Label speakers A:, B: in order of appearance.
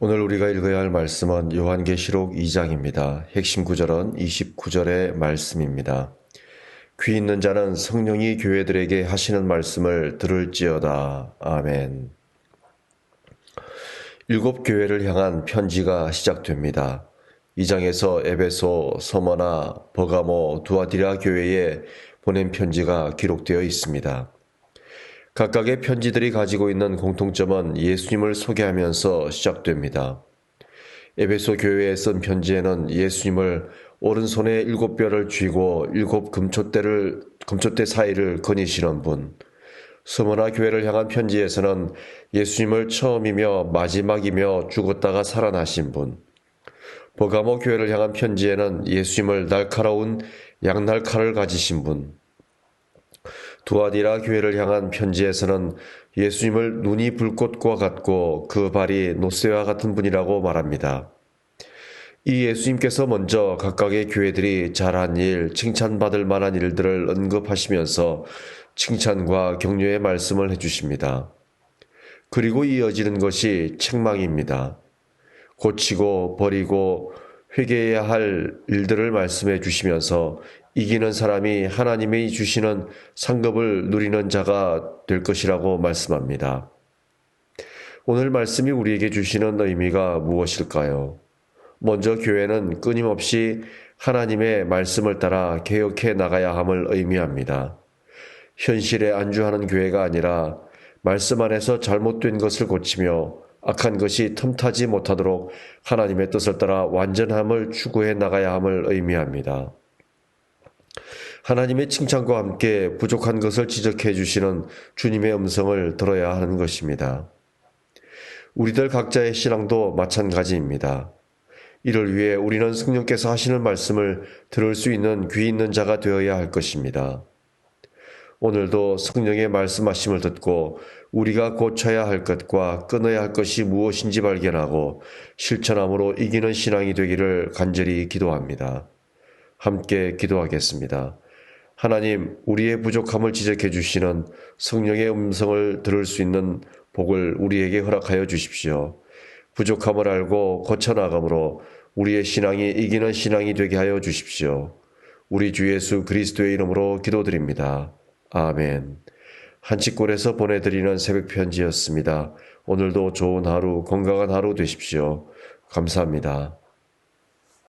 A: 오늘 우리가 읽어야 할 말씀은 요한계시록 2장입니다. 핵심 구절은 29절의 말씀입니다. 귀 있는 자는 성령이 교회들에게 하시는 말씀을 들을지어다. 아멘. 일곱 교회를 향한 편지가 시작됩니다. 2장에서 에베소, 서머나, 버가모, 두아디라 교회에 보낸 편지가 기록되어 있습니다. 각각의 편지들이 가지고 있는 공통점은 예수님을 소개하면서 시작됩니다. 에베소 교회에 쓴 편지에는 예수님을 오른손에 일곱 뼈를 쥐고 일곱 금초대를 금초대 사이를 거니시는 분. 서머나 교회를 향한 편지에서는 예수님을 처음이며 마지막이며 죽었다가 살아나신 분. 버가모 교회를 향한 편지에는 예수님을 날카로운 양날칼을 가지신 분. 두아디라 교회를 향한 편지에서는 예수님을 눈이 불꽃과 같고 그 발이 노쇠와 같은 분이라고 말합니다. 이 예수님께서 먼저 각각의 교회들이 잘한 일, 칭찬받을 만한 일들을 언급하시면서 칭찬과 격려의 말씀을 해주십니다. 그리고 이어지는 것이 책망입니다. 고치고 버리고 회개해야 할 일들을 말씀해 주시면서 이기는 사람이 하나님이 주시는 상급을 누리는 자가 될 것이라고 말씀합니다. 오늘 말씀이 우리에게 주시는 의미가 무엇일까요? 먼저 교회는 끊임없이 하나님의 말씀을 따라 개혁해 나가야 함을 의미합니다. 현실에 안주하는 교회가 아니라 말씀 안에서 잘못된 것을 고치며 악한 것이 틈타지 못하도록 하나님의 뜻을 따라 완전함을 추구해 나가야 함을 의미합니다. 하나님의 칭찬과 함께 부족한 것을 지적해 주시는 주님의 음성을 들어야 하는 것입니다. 우리들 각자의 신앙도 마찬가지입니다. 이를 위해 우리는 성령께서 하시는 말씀을 들을 수 있는 귀 있는 자가 되어야 할 것입니다. 오늘도 성령의 말씀하심을 듣고 우리가 고쳐야 할 것과 끊어야 할 것이 무엇인지 발견하고 실천함으로 이기는 신앙이 되기를 간절히 기도합니다. 함께 기도하겠습니다. 하나님, 우리의 부족함을 지적해 주시는 성령의 음성을 들을 수 있는 복을 우리에게 허락하여 주십시오. 부족함을 알고 고쳐나감으로 우리의 신앙이 이기는 신앙이 되게 하여 주십시오. 우리 주 예수 그리스도의 이름으로 기도드립니다. 아멘. 한치골에서 보내드리는 새벽 편지였습니다. 오늘도 좋은 하루, 건강한 하루 되십시오. 감사합니다.